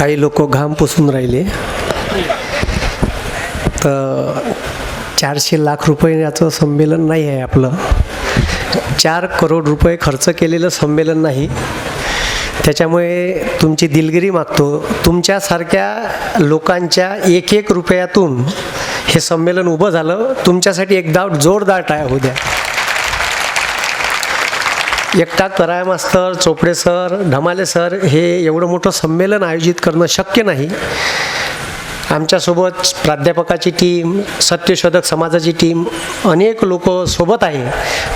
काही लोक घाम पुसून राहिले. तर चारशे लाख रुपयाचं संमेलन नाही आहे आपलं. चार करोड रुपये खर्च केलेलं संमेलन नाही. त्याच्यामुळे तुमची दिलगिरी मागतो. तुमच्यासारख्या लोकांच्या एक एक रुपयातून हे संमेलन उभं झालं. तुमच्यासाठी एकदा जोरदार टाळ्या होऊ द्या. एकटा तराय मास्तर चोपडे सर ढमाले सर हे एवढं मोठं संमेलन आयोजित करणं शक्य नाही. आमच्यासोबत प्राध्यापकाची टीम सत्यशोधक समाजाची टीम अनेक लोक सोबत आहे.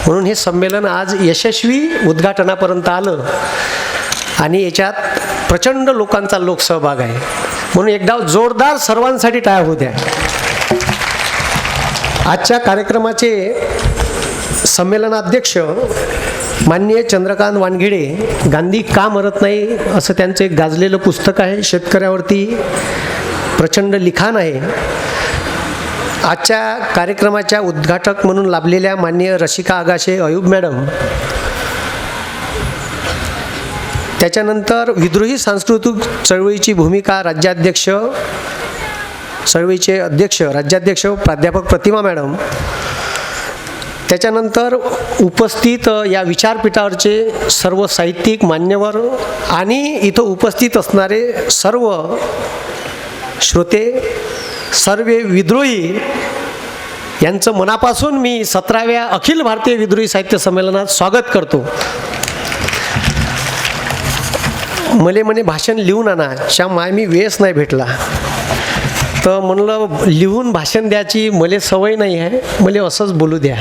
म्हणून हे संमेलन आज यशस्वी उद्घाटनापर्यंत आलं आणि याच्यात प्रचंड लोकांचा लोकसहभाग आहे. म्हणून एकदा जोरदार सर्वांसाठी टाळ्या होऊ द्या. आजच्या कार्यक्रमाचे संमेलनाध्यक्ष माननीय चंद्रकांत वानखेडे गांधी का मरत नाही असं त्यांचं एक गाजलेलं पुस्तक आहे. शेतकऱ्यावरती प्रचंड लिखाण आहे. आजच्या कार्यक्रमाच्या उद्घाटक म्हणून लाभलेल्या माननीय रसिका आगाशे अयूब मॅडम त्याच्यानंतर विद्रोही सांस्कृतिक चळवळीची भूमिका राज्याध्यक्ष चळवळीचे अध्यक्ष राज्याध्यक्ष प्राध्यापक प्रतिमा मॅडम त्याच्यानंतर उपस्थित या विचारपीठावरचे सर्व साहित्यिक मान्यवर आणि इथं उपस्थित असणारे सर्व श्रोते सर्व विद्रोही यांचं मनापासून मी सतराव्या अखिल भारतीय विद्रोही साहित्य संमेलनात स्वागत करतो. मले म्हणे भाषण लिहून आणा च्या माय मी वेळच नाही भेटला. तर म्हणलं लिहून भाषण द्यायची मले सवय नाही आहे मले असंच बोलू द्या.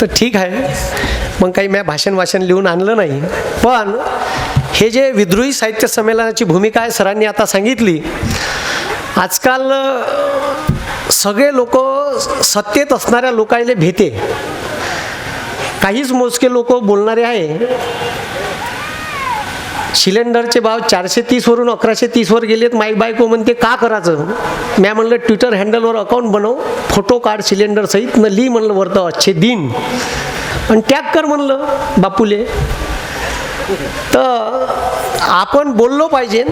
तर ठीक आहे. मग काही मी भाषण वाचन लिहून आणलं नाही. पण हे जे विद्रोही साहित्य संमेलनाची भूमिका आहे सरांनी आता सांगितली. आजकाल सगळे लोक सत्तेत असणाऱ्या लोकांना भेते काहीच मोजके लोक बोलणारे आहे. सिलेंडरचे भाव चारशे तीसवरून अकराशे तीसवर गेलेत. माई बायको म्हणते का करायचं? म्या म्हणलं ट्विटर हँडलवर अकाउंट बनव फोटो काढ सिलेंडर सहित न ली म्हणलं वरतं अच्छे दिन. आणि टॅग कर म्हणलं बापूले. तर आपण बोललो पाहिजे.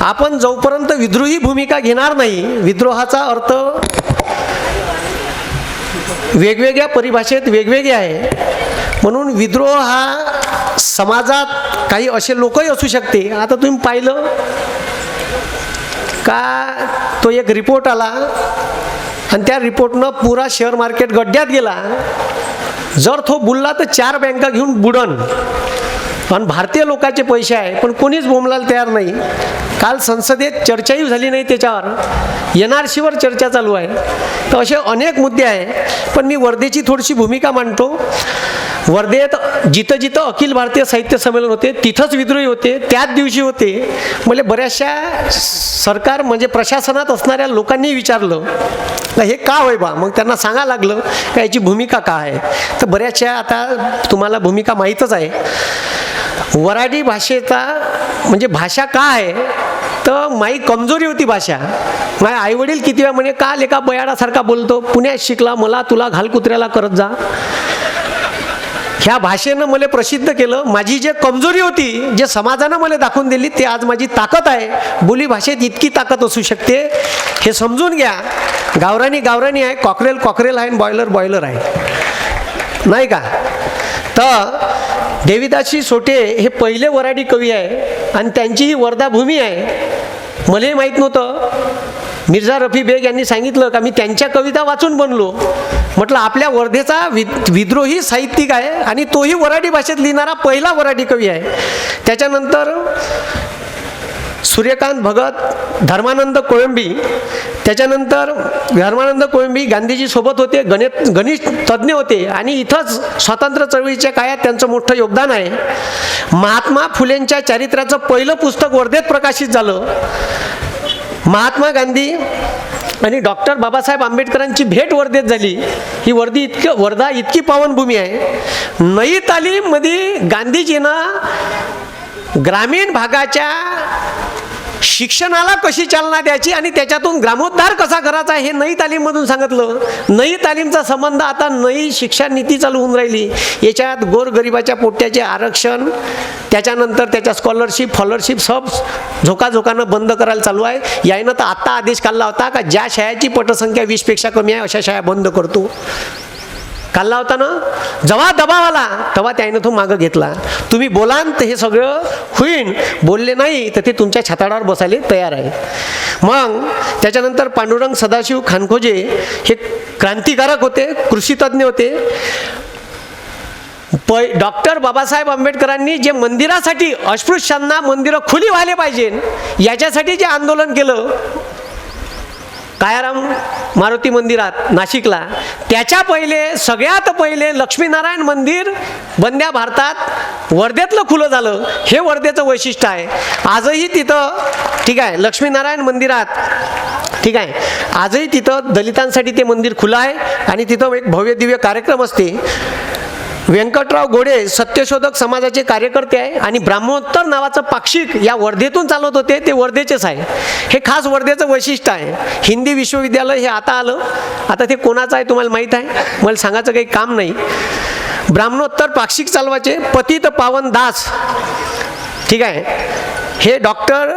आपण जोपर्यंत विद्रोही भूमिका घेणार नाही विद्रोहाचा अर्थ वेगवेगळ्या परिभाषेत वेगवेगळे आहे. म्हणून विद्रोह हा समाजात काही असे लोकही असू शकते. आता तुम्ही पाहिलं का तो एक रिपोर्ट आला आणि त्या रिपोर्टनं पुरा शेअर मार्केट गड्ड्यात गेला. जर तो बुलला तर चार बँका घेऊन बुडन. आणि भारतीय लोकांचे पैसे आहे पण कोणीच बोंबलायला तयार नाही. काल संसदेत चर्चाही झाली नाही त्याच्यावर. एन आर सीवर चर्चा चालू आहे. तर असे अनेक मुद्दे आहे. पण मी वर्धेची थोडीशी भूमिका मांडतो. वर्धेत जिथं जिथं अखिल भारतीय साहित्य संमेलन होते तिथंच विद्रोही होते त्याच दिवशी होते. म्हणजे बऱ्याचशा सरकार म्हणजे प्रशासनात असणाऱ्या लोकांनी विचारलं तर हे का होय बा? मग त्यांना सांगा लागलं का याची भूमिका का आहे? तर बऱ्याचशा आता तुम्हाला भूमिका माहीतच आहे. वराडी भाषेचा म्हणजे भाषा का आहे? तर माई कमजोरी होती भाषा. माझे आईवडील किती वेळा म्हणे का लेका बयाडासारखा बोलतो? पुण्यात शिकला मला तुला घाल कुत्र्याला करत जा. ह्या भाषेनं मला प्रसिद्ध केलं. माझी जे कमजोरी होती जे समाजानं मला दाखवून दिली ते आज माझी ताकद आहे. बोली भाषेत इतकी ताकद असू शकते. हे समजून घ्या. गावरानी गावरानी आहे कॉकरेल कॉकरेल आहे बॉयलर बॉयलर आहे. नाही का? तर देविदासी सोटे हे पहिले वराडी कवी आहे आणि त्यांची ही वर्धाभूमी आहे. मलाही माहीत नव्हतं. मिर्झा रफी बेग यांनी सांगितलं का मी त्यांच्या कविता वाचून बनलो. म्हटलं आपल्या वर्धेचा वि विद्रोही साहित्यिक आहे आणि तोही वराडी भाषेत लिहिणारा पहिला वराडी कवी आहे. त्याच्यानंतर सूर्यकांत भगत धर्मानंद कोळंबी त्याच्यानंतर धर्मानंद कोळंबी गांधीजीसोबत होते गणित गणित तज्ज्ञ होते आणि इथंच स्वातंत्र्य चळवळीच्या काळात त्यांचं मोठं योगदान आहे. महात्मा फुलेंच्या चारित्र्याचं पहिलं पुस्तक वर्धेत प्रकाशित झालं. महात्मा गांधी आणि डॉक्टर बाबासाहेब आंबेडकरांची भेट वर्धेत झाली. ही वर्धी इतकं वर्धा इतकी पावनभूमी आहे. नई तालीममध्ये गांधीजीनं ग्रामीण भागाच्या शिक्षणाला कशी चालना द्यायची आणि त्याच्यातून ग्रामोद्धार कसा करायचा हे नई तालीममधून सांगितलं. नई तालीमचा संबंध आता नई शिक्षा नीती चालू होऊन राहिली. याच्यात गोरगरिबाच्या पोट्याचे आरक्षण त्याच्यानंतर त्याच्या स्कॉलरशिप फॉलरशिप सब झोकाझोकानं बंद करायला चालू आहे. यायनं तर आत्ता आदेश काढला होता का ज्या शाळेची पटसंख्या वीसपेक्षा कमी आहे अशा शाळा बंद करतो. काल होता ना? जेव्हा दबाव आला तेव्हा त्यानं तो मागं घेतला. तुम्ही बोलान तर हे सगळं होईन. बोलले नाही तर ते तुमच्या छाताडावर बसायला तयार आहे. मग त्याच्यानंतर पांडुरंग सदाशिव खानखोजे हे क्रांतिकारक होते कृषीतज्ञ होते. प डॉक्टर बाबासाहेब आंबेडकरांनी जे मंदिरासाठी अस्पृश्यांना मंदिरं खुली व्हायला पाहिजे याच्यासाठी जे आंदोलन केलं कायाराम मारुती मंदिरात नाशिकला. त्याच्या पहिले सगळ्यात पहिले लक्ष्मीनारायण मंदिर बंद्या भारतात वर्धेतलं खुलं झालं. हे वर्धेचं वैशिष्ट्य आहे. आजही तिथं ठीक आहे लक्ष्मीनारायण मंदिरात ठीक आहे आजही तिथं दलितांसाठी ते मंदिर खुलं आहे आणि तिथं एक भव्य दिव्य कार्यक्रम असते. व्यंकटराव गोडे सत्यशोधक समाजाचे कार्यकर्ते आहे आणि ब्राह्मणोत्तर नावाचं पाक्षिक या वर्धेतून चालवत होते ते वर्धेचेच आहे. हे खास वर्धेचं वैशिष्ट्य आहे. हिंदी विश्वविद्यालय हे आता आलं. आता ते कोणाचं आहे तुम्हाला माहीत आहे? मला सांगायचं काही काम नाही. ब्राह्मणोत्तर पाक्षिक चालवायचे पतित पावन दास. ठीक आहे? हे डॉक्टर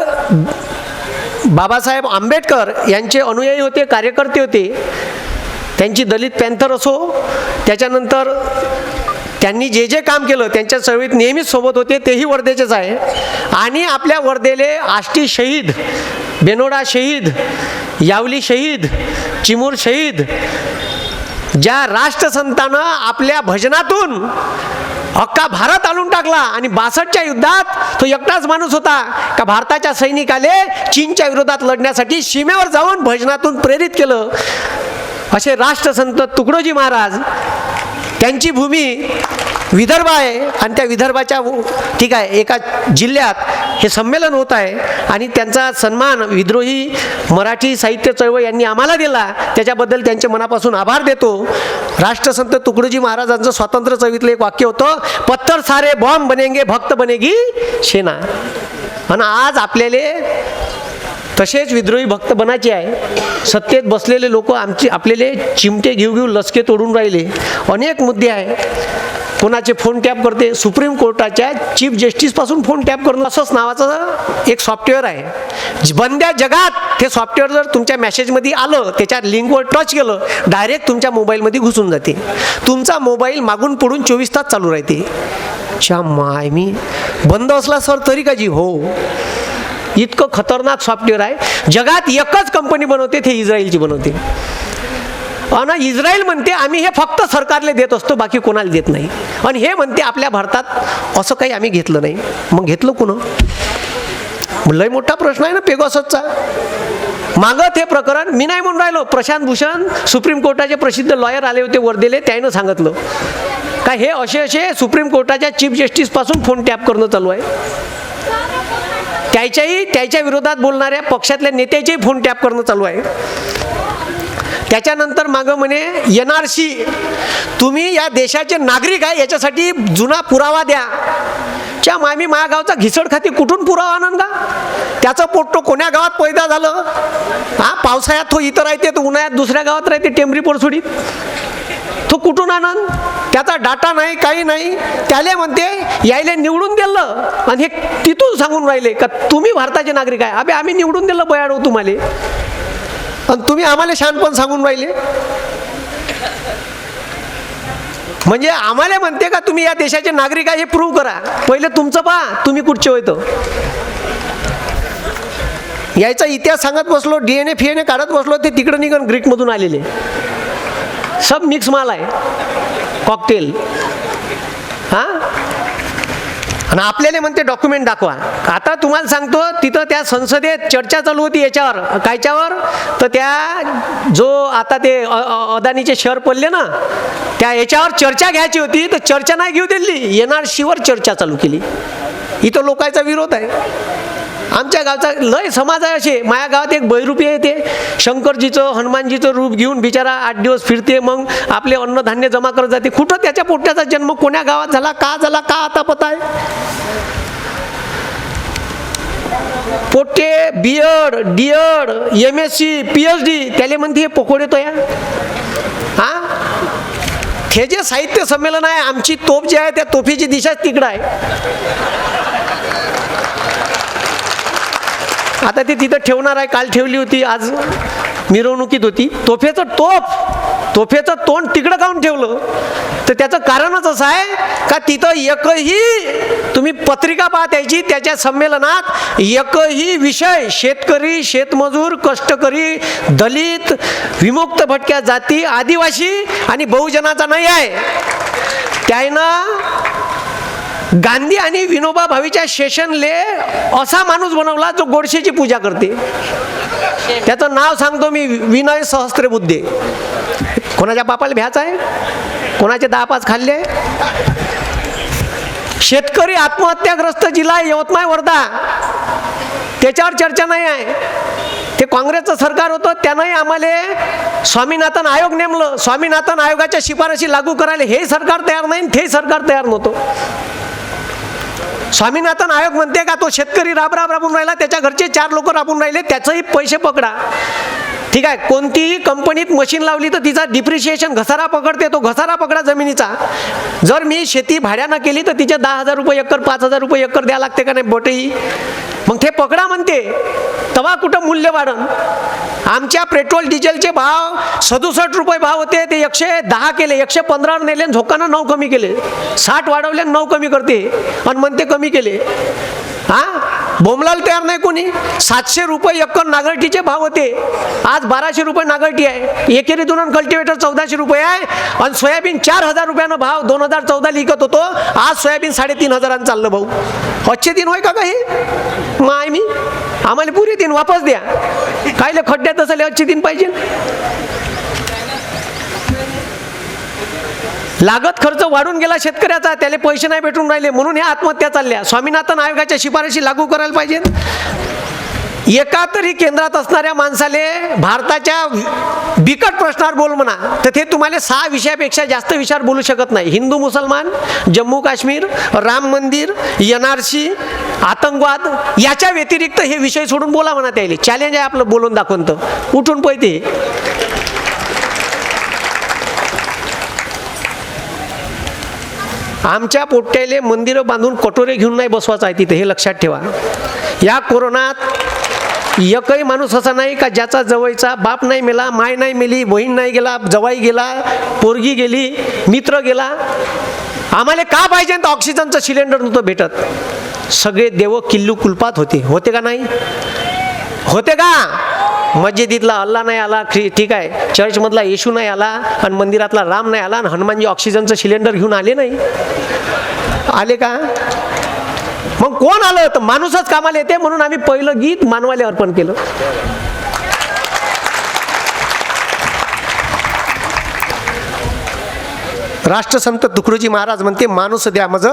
बाबासाहेब आंबेडकर यांचे अनुयायी होते कार्यकर्ते होते. त्यांची दलित पॅन्थर असो त्याच्यानंतर त्यांनी जे जे काम केलं त्यांच्या चळवळीत नेहमीच सोबत होते तेही वर्धेचेच आहे. आणि आपल्या वर्धेले आष्टी शहीद बेनोडा शहीद यावली शहीद चिमूर शहीद ज्या राष्ट्रसंतानं आपल्या भजनातून अख्खा भारत आणून टाकला आणि बासष्टच्या युद्धात तो एकटाच माणूस होता का भारताच्या सैनिकाले चीनच्या विरोधात लढण्यासाठी सीमेवर जाऊन भजनातून प्रेरित केलं. असे राष्ट्रसंत तुकडोजी महाराज त्यांची भूमी विदर्भ आहे आणि त्या विदर्भाच्या ठीक आहे एका जिल्ह्यात हे संमेलन होत आहे आणि त्यांचा सन्मान विद्रोही मराठी साहित्य चळवळ यांनी आम्हाला दिला. त्याच्याबद्दल त्यांचे मनापासून आभार देतो. राष्ट्रसंत तुकडोजी महाराजांचं स्वातंत्र्य चवीतलं एक वाक्य होतं पत्थर सारे बॉम्ब बनेंगे भक्त बनेगी सेना आणि आज आपल्याला तसेच विद्रोही भक्त बनायचे आहे. सत्तेत बसलेले लोक आमचे आपलेले चिमटे घेऊ घेऊ लसके तोडून राहिले. अनेक मुद्दे आहे. कोणाचे फोन टॅप करते? सुप्रीम कोर्टाच्या चीफ जस्टिसपासून फोन टॅप करणं असंच नावाचं एक सॉफ्टवेअर आहे. बंद्या जगात ते सॉफ्टवेअर जर तुमच्या मॅसेजमध्ये आलं त्याच्या लिंकवर टच केलं डायरेक्ट तुमच्या मोबाईलमध्ये घुसून जाते. तुमचा मोबाईल मागून पडून चोवीस तास चालू राहते. च्या माय मी. बंद असला सर तरी का जी? हो. इतकं खतरनाक सॉफ्टवेअर आहे. जगात एकच कंपनी बनवते ते इस्रायलची बनवते. आणि इस्रायल म्हणते आम्ही हे फक्त सरकारला देत असतो बाकी कोणाला देत नाही. आणि हे म्हणते आपल्या भारतात असं काही आम्ही घेतलं नाही. मग घेतलं कुणं? लय मोठा प्रश्न आहे ना पेगॉसचा मागत हे प्रकरण मी नाही म्हणून राहिलो. प्रशांत भूषण सुप्रीम कोर्टाचे प्रसिद्ध लॉयर आले होते वर्धेले त्यानं सांगितलं. का हे असे असे सुप्रीम कोर्टाच्या चीफ जस्टिसपासून फोन टॅप करणं चालू आहे. त्याच्याही त्याच्या विरोधात बोलणाऱ्या पक्षातल्या नेत्याचेही फोन टॅप करणं चालू आहे. त्याच्यानंतर मागं म्हणे एन आर सी तुम्ही या देशाचे नागरिक आहे याच्यासाठी जुना पुरावा द्या. च्या मामी माझ्या गावचा घिसड खाती कुठून पुरावा आणन का त्याचं पोट्टो कोण्या गावात पैदा झालं? हा पावसाळ्यात तो इथं राहते तर उन्हाळ्यात दुसऱ्या गावात राहते टेंबरी पोरसोडीत. तो कुठून आणन? त्याचा डाटा नाही काही नाही. त्याले म्हणते यायले निवडून दिलं. आणि हे तिथून सांगून राहिले का तुम्ही भारताचे नागरिक आहे. अबे आम्ही निवडून दिलं बयाडो तुम्हाला. आणि तुम्ही आम्हाला शहाणपण सांगून राहिले. म्हणजे आम्हाला म्हणते का तुम्ही या देशाचे नागरिक आहे हे प्रूव्ह करा. पहिले तुमचं पहा तुम्ही कुठचे होतं याचा इतिहास सांगत बसलो डी एन ए फी एन ए काढत बसलो ते तिकडं निघून ग्रीकमधून आलेले. सब मिक्स माल आहे. कॉकटेल हां? आणि आपल्याला म्हणते डॉक्युमेंट दाखवा. आता तुम्हाला सांगतो तिथं त्या संसदेत चर्चा चालू होती याच्यावर कायच्यावर. तर त्या जो आता ते अ- अदानीचे शहर पडले ना त्या याच्यावर चर्चा घ्यायची होती. तर चर्चा नाही घेऊ दिली. एन आर सीवर चर्चा चालू केली. इथं लोकांचा विरोध आहे. आमच्या गावचा लय समाज आहे असे माझ्या गावात एक बैरूपी आहे ते. शंकरजीचं हनुमानजीचं रूप घेऊन बिचारा आठ दिवस फिरते मग आपले अन्नधान्य जमा करत जाते. कुठं त्याच्या पोट्याचा जन्म कोण्या गावात झाला का झाला का आता पता आहे पोट्टे B Ed D Ed M S C P H D त्याले म्हणते हे पकोडे तो या. हा? हे जे साहित्य संमेलन आहे आमची तोफ जी आहे त्या तोफीची दिशाच तिकडं आहे. आता ती तिथं ठेवणार आहे काल ठेवली होती आज मिरवणुकीत होती. तोफेचं तोफ तोफेचं तोंड तिकडं काऊन ठेवलं. तर त्याचं कारणच असं आहे का तिथं एकही तुम्ही पत्रिका पाहत यायची त्याच्या संमेलनात एकही विषय शेतकरी शेतमजूर कष्टकरी दलित विमुक्त भटक्या जाती आदिवासी आणि बहुजनाचा नाही आहे. त्यानं गांधी आणि विनोबा भावीच्या शेषनले असा माणूस बनवला जो गोडशेची पूजा करते. त्याचं नाव सांगतो मी विनय सहस्त्रबुद्धे कोणाच्या बापाला भ्याच आहे? कोणाचे दहा पाच खाल्ले शेतकरी आत्महत्याग्रस्त जिल्हा यवतमाळ वर्धा. त्याच्यावर चर्चा नाही आहे. ते काँग्रेसचं सरकार होतं त्यानंही आम्हाला स्वामीनाथन आयोग नेमलं. स्वामीनाथन आयोगाच्या शिफारशी लागू करायला हे सरकार तयार नाही आणि ते सरकार तयार नव्हतं. स्वामीनाथन आयोग म्हणते का तो शेतकरी राब राब राबून राहिला त्याच्या घरचे चार लोक राबून राहिले त्याचंही पैसे पकडा. ठीक आहे कोणतीही कंपनीत मशीन लावली तर तिचा डिप्रिशिएशन घसारा पकडते तो घसारा पकडा जमिनीचा. जर मी शेती भाड्यानं केली तर तिचे दहा हजार रुपये एकर पाच हजार रुपये एकर द्यावं लागते का नाही? बोटही. मग ते पकडा म्हणते. तवा कुठं मूल्य वाढन? आमच्या पेट्रोल डिझेलचे भाव सदुसष्ट रुपये भाव होते ते एकशे दहा केले एकशे पंधरावर नेले आणि झोकानं नऊ कमी केले. साठ वाढवले नऊ कमी करते. आणि म्हणते कमी केले. हां? बोमलाल तयार नाही कोणी? सातशे रुपये एकर नागरटीचे भाव होते. आज बाराशे रुपये नागरटी आहे. एकेरी दोन कल्टिवेटर चौदाशे रुपये आहे. आणि सोयाबीन चार हजार रुपयानं भाव दोन हजार चौदा लिखत होतो. आज सोयाबीन साडेतीन हजारानं चाललं भाऊ. अच्छे दिन होय का हे? मग आहे मी. आम्हाला पुरी दिन वापस द्या. कायले खड्ड्यात असले अच्छे दिन पाहिजे? लागत खर्च वाढून गेला शेतकऱ्याचा त्याला पैसे नाही भेटून राहिले म्हणून ह्या आत्महत्या चालल्या. स्वामीनाथन आयोगाच्या शिफारशी लागू करायला पाहिजेत एका तरी केंद्रात असणाऱ्या माणसाले भारताच्या बिकट प्रश्नावर बोल म्हणा तर ते तुम्हाला सहा विषयापेक्षा जास्त विषयावर बोलू शकत नाही. हिंदू मुसलमान जम्मू काश्मीर राम मंदिर एन आर सी आतंकवाद याच्या व्यतिरिक्त हे विषय सोडून बोला म्हणा त्याला. चॅलेंज आहे आपलं बोलून दाखवून तर. उठून पैते आमच्या पोट्याले मंदिरं बांधून कटोरे घेऊन नाही बसवायचं आहे तिथे हे लक्षात ठेवा. या कोरोनात एकही माणूस असा नाही का ज्याचा जवळचा बाप नाही मेला माय नाही मेली बहीण नाही गेला जवाई गेला पोरगी गेली मित्र गेला. आम्हाला का पाहिजे तर ऑक्सिजनचं सिलेंडर नव्हतं भेटत? सगळे देव किल्लू कुलपात होते. होते का नाही? होते का? मस्जिदीतला अल्ला नाही आला ठीक आहे. चर्चमधला येशू नाही आला आणि मंदिरातला राम नाही आला आणि हनुमानजी ऑक्सिजनचं सिलेंडर घेऊन आले नाही. आले का? मग कोण आलं? तर माणूसच कामाला येते म्हणून आम्ही पहिलं गीत मानवाले अर्पण केलं. राष्ट्रसंत तुकडोजी महाराज म्हणते माणूस द्या मज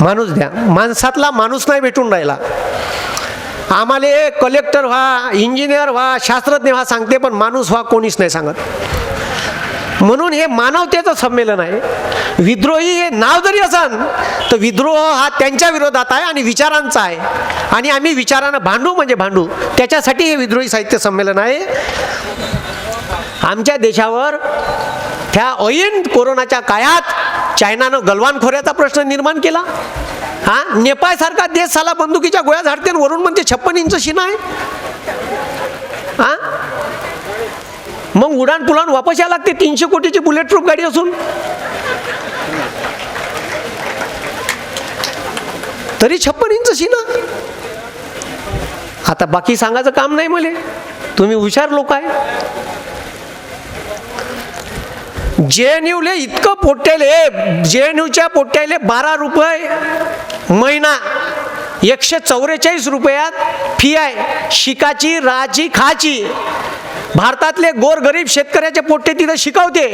माणूस द्या. माणसातला माणूस नाही भेटून राहिला. आम्हाला कलेक्टर व्हा इंजिनियर व्हा शास्त्रज्ञ व्हा सांगते पण माणूस व्हा कोणीच नाही सांगत. म्हणून हे मानवतेचं संमेलन आहे. विद्रोही हे नाव जरी असन तर विद्रोह हा त्यांच्या विरोधात आहे आणि विचारांचा आहे. आणि आम्ही विचारानं भांडू म्हणजे भांडू. त्याच्यासाठी हे विद्रोही साहित्य संमेलन आहे. आमच्या देशावर त्या ऐन कोरोनाच्या काळात चायनानं गलवान खोऱ्याचा प्रश्न निर्माण केला. हा? नेपाळसारखा देश साला बंदुकीच्या गोळ्या झाडते वरून म्हणते छप्पन इंच शिना आहे. हा? मग उडान पुलाण वापस यायला लागते तीनशे कोटीची बुलेट प्रूफ गाडी असून. तरी छप्पन इंच शिना. आता बाकी सांगायचं काम नाही मले. तुम्ही हुशार लोक आहे. जे एन यूले इतकं पोट्याले जे एन यूच्या पोट्याले बारा रुपये महिना एकशे चौवेचाळीस रुपयात फी आहे शिकाची राहाची खाची. भारतातले गोरगरीब शेतकऱ्याचे पोट्टे तिथं शिकवते.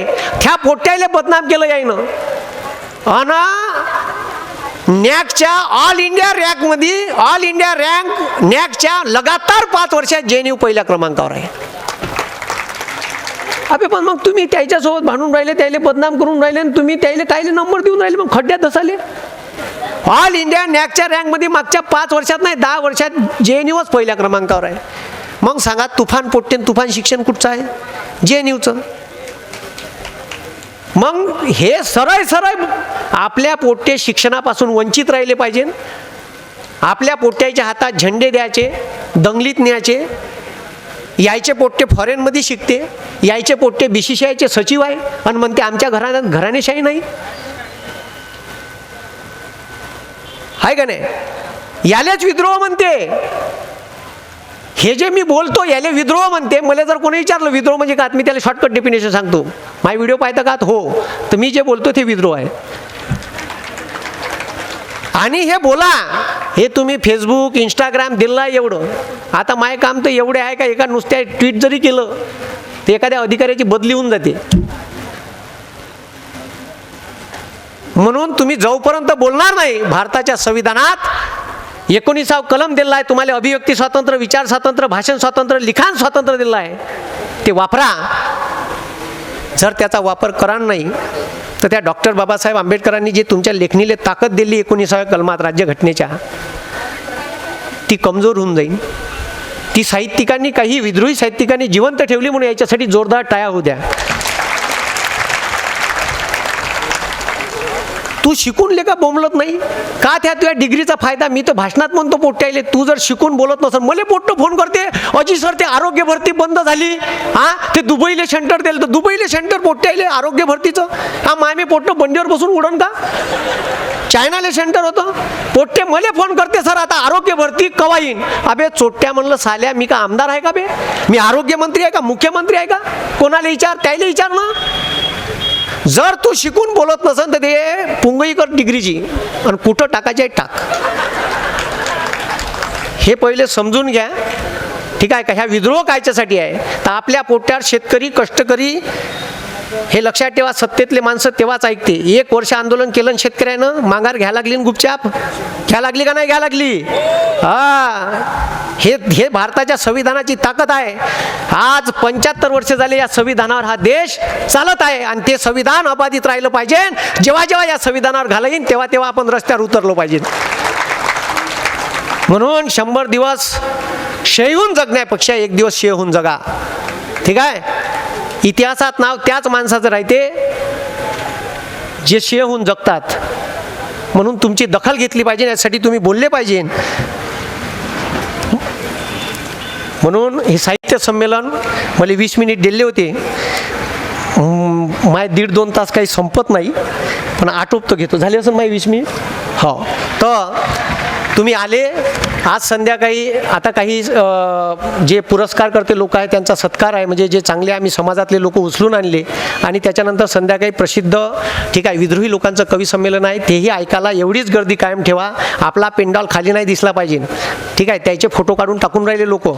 त्या पोट्याले बदनाम केलं यायनं. अना नॅकच्या ऑल इंडिया रँकमध्ये ऑल इंडिया रँक नॅकच्या लगातार पाच वर्षात जे एन यू पहिल्या क्रमांकावर आहे. अबे पण मग तुम्ही त्याच्यासोबत भांडून राहिले त्याला बदनाम करून राहिले आणि तुम्ही त्याला कायले नंबर देऊन राहिले? मग खड्ड्यात धसाले? ऑल इंडिया नॅकच्या रँकमध्ये मागच्या पाच वर्षात नाही दहा वर्षात जे एन यूच पहिल्या क्रमांकावर आहे. मग सांगा तुफान पोट्टे तुफान शिक्षण कुठचं आहे? जे एन यूचं मग हे सरळ सरळ आपल्या पोट्टे शिक्षणापासून वंचित राहिले पाहिजे. आपल्या पोट्ट्याच्या हातात झेंडे द्यायचे दंगलीत न्यायचे यायचे पोट्टे फॉरेनमध्ये शिकते यायचे पोट्टे बी सी सी आयचे सचिव आहे आणि म्हणते आमच्या घराण्यात घराणेशाही नाही. आहे का नाही? यालेच विद्रोह म्हणते. हे जे मी बोलतो याले विद्रोह म्हणते. मला जर कोणी विचारलं विद्रोह म्हणजे का? मी त्याला शॉर्टकट डेफिनेशन सांगतो. माझे व्हिडिओ पाहता का? हो. तर मी जे बोलतो ते विद्रोह आहे. आणि हे बोला हे तुम्ही फेसबुक इंस्टाग्राम दिला एवढं. आता माय काम तर एवढे आहे का? एका नुसत्या ट्विट जरी केलं तर एखाद्या अधिकाऱ्याची बदली होऊन जाते. म्हणून तुम्ही जोपर्यंत बोलणार नाही भारताच्या संविधानात एकोणीसाव कलम दिला आहे तुम्हाला अभिव्यक्ती स्वातंत्र्य विचार स्वातंत्र्य भाषण स्वातंत्र्य लिखाण स्वातंत्र्य दिलं आहे ते वापरा. जर त्याचा वापर करार नाही तर त्या डॉक्टर बाबासाहेब आंबेडकरांनी जे तुमच्या लेखणीला ताकद दिली एकोणीसाव्या कलमात राज्यघटनेच्या ती कमजोर होऊन जाईल. ती साहित्यिकांनी काही विद्रोही साहित्यिकांनी जिवंत ठेवली म्हणून याच्यासाठी जोरदार टाया होऊ द्या. तू शिकून ले का बोंबलत नाही? का त्या तुझ्या डिग्रीचा फायदा? मी तर भाषणात म्हणतो पोट्याले तू जर शिकून बोलत नसल मला पोट्ट फोन करते. अजी सर ते आरोग्य भरती बंद झाली. हा ते दुबईले सेंटर दिलं तर दुबईले सेंटर पोट्याले आरोग्य भरतीचं? हा माय मी पोट्ट बंडीवर बसून उडन का? चायनाले सेंटर होतं. पोट्टे मले फोन करते सर आता आरोग्य भरती कवा येईन अबे चोट्ट्या म्हणलं साल्या मी का आमदार आहे का बे? मी आरोग्यमंत्री आहे का? मुख्यमंत्री आहे का? कोणाला विचार? त्याला विचार ना. जर तू शिकून बोलत नसेल तर ते पुंगईकर डिग्रीची आणि कुठं टाकायची आहे टाक. हे पहिले समजून घ्या. ठीक आहे का? ह्या विद्रोह कायच्यासाठी आहे? तर आपल्या पोट्यावर शेतकरी कष्टकरी हे लक्षात ठेवा सत्तेतले माणसं तेव्हाच ऐकते. एक वर्ष आंदोलन केलं शेतकऱ्यानं माघार घ्या लागली गुपचाप. घ्या लागली का नाही घ्या लागली? हा. हे हे भारताच्या संविधानाची ताकद आहे. आज पंच्याहत्तर वर्ष झाले या संविधानावर हा देश चालत आहे आणि ते संविधान अबाधित राहिलं पाहिजे. जेव्हा जेव्हा या संविधानावर घाला येईन तेव्हा तेव्हा आपण रस्त्यावर उतरलो पाहिजे. म्हणून शंभर दिवस शेहून जगण्यापेक्षा एक दिवस शेहून जगा. ठीक आहे? इतिहासात नाव त्याच माणसाचं राहते जे शेहून जगतात. म्हणून तुमची दखल घेतली पाहिजे यासाठी तुम्ही बोलले पाहिजे. म्हणून हे साहित्य संमेलन मला वीस मिनिट दिले होते. माय दीड दोन तास काही संपत नाही पण आटोपतो घेतो. झाले असं माय वीस मिनिट? हो. तर तुम्ही आले आज संध्याकाळी आता काही जे पुरस्कार करते लोक आहेत त्यांचा सत्कार आहे. म्हणजे जे चांगले आम्ही समाजातले लोक उचलून आणले आणि त्याच्यानंतर संध्याकाळी प्रसिद्ध ठीक आहे विद्रोही लोकांचं कवी संमेलन आहे तेही ऐकायला एवढीच गर्दी कायम ठेवा. आपला पेंडॉल खाली नाही दिसला पाहिजे. ठीक आहे त्याचे फोटो काढून टाकून राहिले लोक.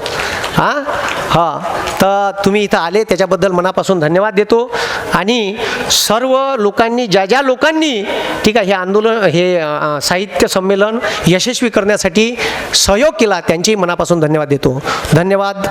हां? हां. तर तुम्ही इथं आले त्याच्याबद्दल मनापासून धन्यवाद देतो. आणि सर्व लोकांनी ज्या ज्या लोकांनी ठीक आहे हे आंदोलन हे साहित्य संमेलन यशस्वी करण्यासाठी सहयोग केला त्यांची मनापासून धन्यवाद देतो. धन्यवाद.